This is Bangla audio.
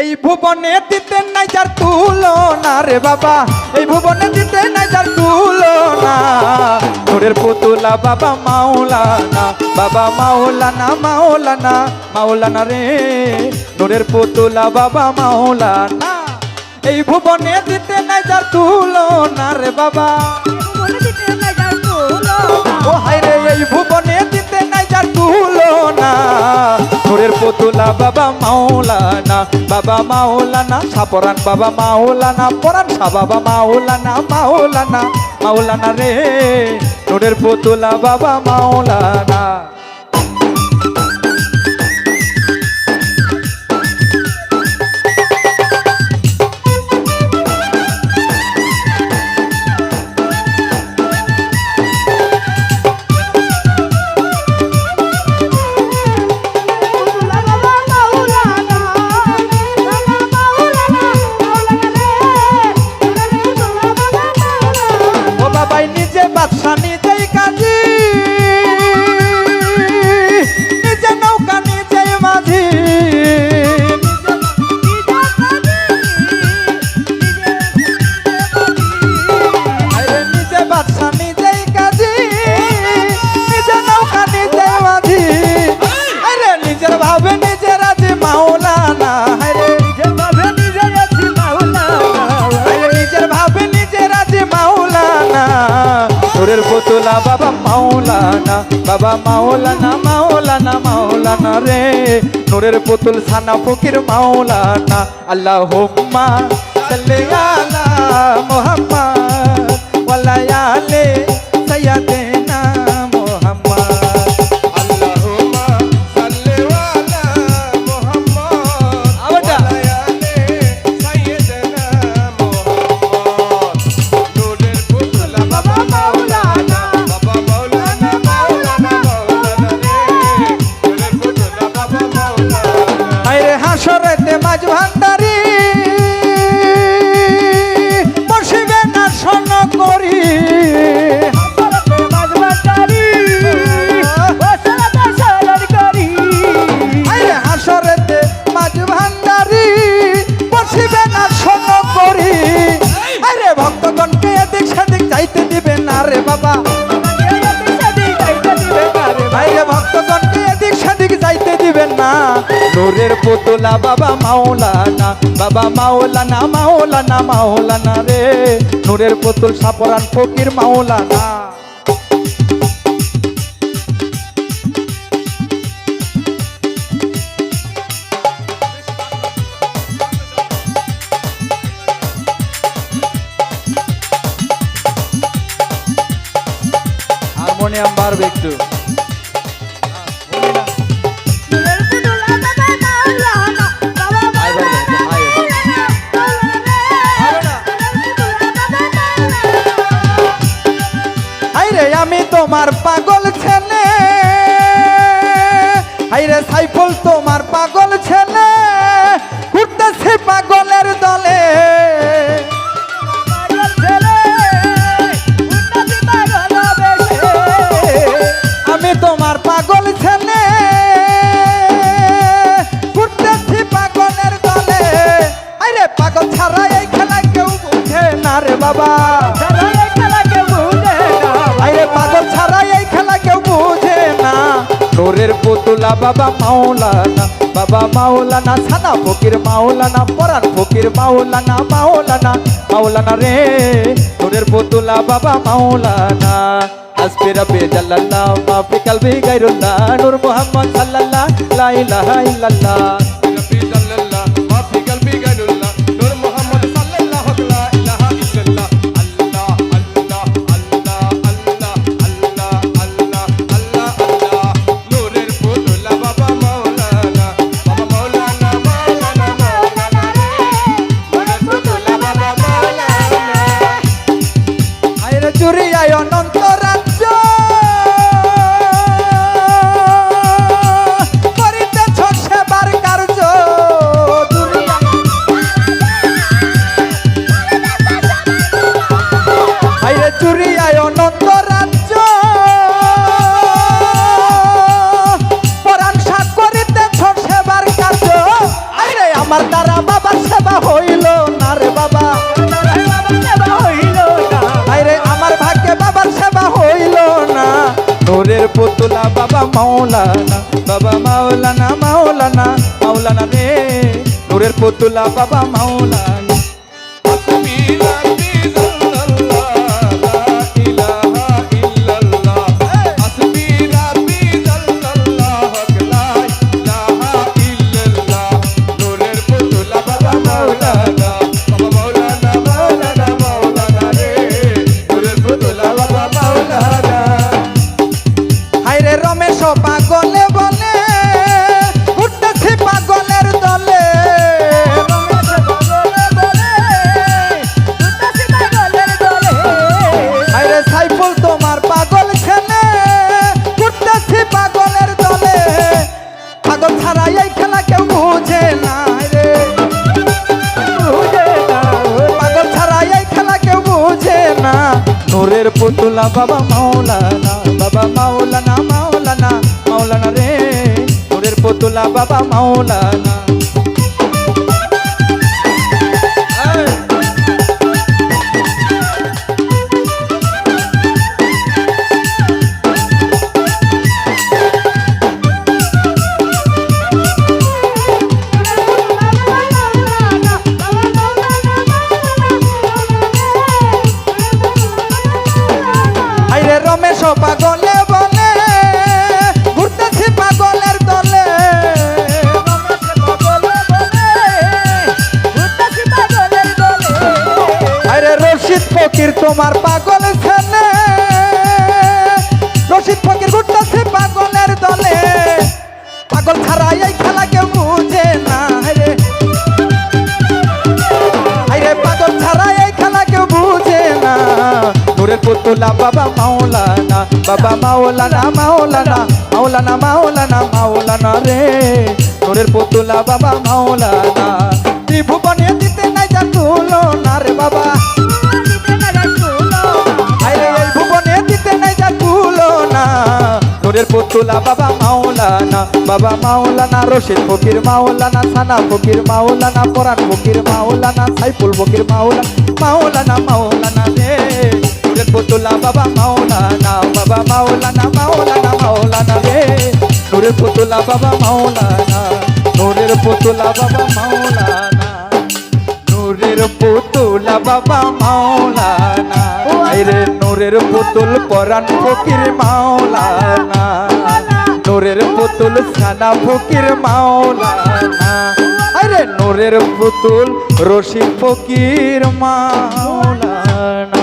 এই ভুবনে দিতে নাই যার তুলনা রে বাবা। এই ভুবনে দিতে নাই যার তুলনা। নূরের পুতুলা বাবা মাওলানা বাবা মাওলানা মাওলানা মাওলানা রে। নূরের পুতুলা বাবা মাওলানা, এই ভুবনে দিতে নাই যার তুলো না রে বাবা। ও হায় রে, এই ভুবনে দিতে নাই যার তুলনা। নূরের পুতুলা, বাবা মাওলানা বাবা মাওলানা সাপরান বাবা মাওলানা পরান সা বাবা মাওলানা মাওলানা মাওলানা রে। নূরের পুতুলা, বাবা মাওলানা। তোরের বাবা মাওলানা বাবা মাওলানা মাওলানা মাওলানা রে। নূরের পুতুল সানা ফকির মাওলানা, আল্লাহুম্মা সাল্লি আলা মুহাম্মদ। নূরের পুতুলা, বাবা মাওলানা বাবা মাওলানা মাওলানা মাওলানা রে। নূরের পুতুল, সাপরান ফকির মাওলানা। হারমোনিয়াম বাড়বে একটু। তোমার পাগল ছেলে। হাইরে সাইফুল, তোমার পাগল ছেলে। ঘুরতেছে পাগলের দলে। আমি তোমার পাগল ছেলে। ঘুরতেছি পাগলের দলে। আরে পাগল ছাড়া এই খেলা কেউ বুঝে না রে বাবা। পুতুলা বাবা মাওলানা বাবা মাওলানা সানা ফকির মাওলানা পরান ফকির মাওলানা মাওলানা মাওলানা রে নূরের পুতুলা বাবা মাওলানা। আসবে রবে জাল্লাল্লাহ মাফি কালবি গায়রুল্লাহ, নূর মুহাম্মদ সাল্লাল্লাহ, লা ইলাহা ইল্লাল্লাহ। Yuri Ayono পুতুলা বাবা মাওলানা বাবা মাওলানা মাওলানা মাওলানা রে। নূরের পুতুলা বাবা মাওলানা। পুতুলা বাবা মাওলানা বাবা মাওলানা মাওলানা মাওলানা রে। ওরের পুতুলা বাবা মাওলানা। রমেশ পাগলে ঘুরতেছি পাগলের দলে আরে রশিদ ফকির, তোমার পাগল ছেলে রশিদ ফকির, ঘুরতেছে পাগলের দলে পাগল ছাড়া এই খেলা কেউ বুঝে না রে। আরে পাগল ছাড়া এই খেলা কেউ বুঝে না। নূরের পুতুলা, বাবা মাওলানা বাবা মাওলানা মাওলানা মাওলানা মাওলানা মাওলানা রে। নূরের পুতুলা বাবা মাওলানা। ত্রিভুবনে দিতে নাই যা তুলো না রে বাবা। নূরের পুতুলা বাবা মাওলানা বাবা মাওলানা, রশিদ ফকির মাওলানা, সানা ফকির মাওলানা, পরাণ ফকির মাওলানা, সাইফুল ফকির মাওলানা মাওলানা মাওলানা রে। পুতুলা বাবা মাওলানা বাবা মাওলানা মাওলানা মাওলানা রে। নূরের পুতুলা বাবা মাওলানা, নূরের পুতুলা বাবা মাওলানা, নূরের পুতুলা বাবা মাওলানা। আইরে নূরের পুতুল পরাণ ফকির মাওলানা, নূরের পুতুল সানা ফকির মাওলানা। আরে নূরের পুতুল রশি ফকির মাওলানা।